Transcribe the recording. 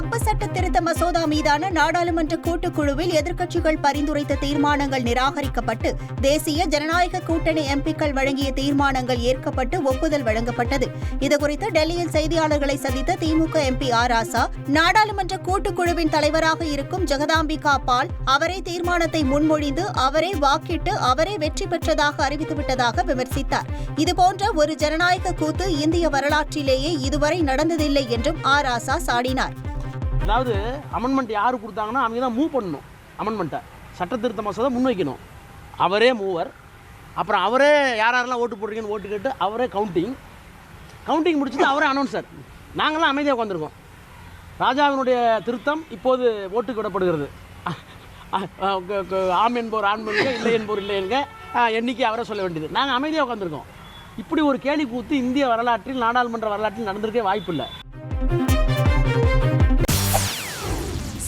வக்பு சட்ட திருத்த மசோதா மீதான நாடாளுமன்ற கூட்டுக்குழுவில் எதிர்க்கட்சிகள் பரிந்துரைத்த தீர்மானங்கள் நிராகரிக்கப்பட்டு தேசிய ஜனநாயக கூட்டணி எம்பிக்கள் வழங்கிய தீர்மானங்கள் ஏற்கப்பட்டு ஒப்புதல் வழங்கப்பட்டது. இதுகுறித்து டெல்லியில் செய்தியாளர்களை சந்தித்த திமுக எம்பி ஆர் ராசா நாடாளுமன்ற கூட்டுக்குழுவின் தலைவராக இருக்கும் ஜெகதாம்பிகா பால் அவரே தீர்மானத்தை முன்மொழிந்து அவரே வாக்கிட்டு அவரே வெற்றி பெற்றதாக அறிவித்துவிட்டதாக விமர்சித்தார். இதுபோன்ற ஒரு ஜனநாயக கூத்து இந்திய வரலாற்றிலேயே இதுவரை நடந்ததில்லை என்றும் ஆர் ராசா சாடினார். அதாவது அமெண்ட்மெண்ட் யார் கொடுத்தாங்கன்னா அவங்க தான் மூவ் பண்ணணும். அமெண்ட்மெண்ட்டை சட்ட திருத்த மசோதா முன்வைக்கணும். அவரே மூவர் அப்புறம் அவரே யார் யாரெல்லாம் ஓட்டு போடுறீங்கன்னு ஓட்டு கேட்டு அவரே கவுண்டிங் கவுண்டிங் முடிச்சுட்டு அவரே அனௌன்சர் நாங்களாம் அமைதியாக உட்காந்துருக்கோம் ராஜாவினுடைய திருத்தம் இப்போது ஓட்டுக்கு விடப்படுகிறது. ஆம் என்போர் ஆண் என்பங்க இல்லை என்போர் இல்லை என்க எண்ணிக்கை அவரே சொல்ல வேண்டியது. நாங்கள் அமைதியாக உட்காந்துருக்கோம் இப்படி ஒரு கேலி கூத்து இந்திய வரலாற்றில் நாடாளுமன்ற வரலாற்றில் நடந்திருக்கே வாய்ப்பில்லை.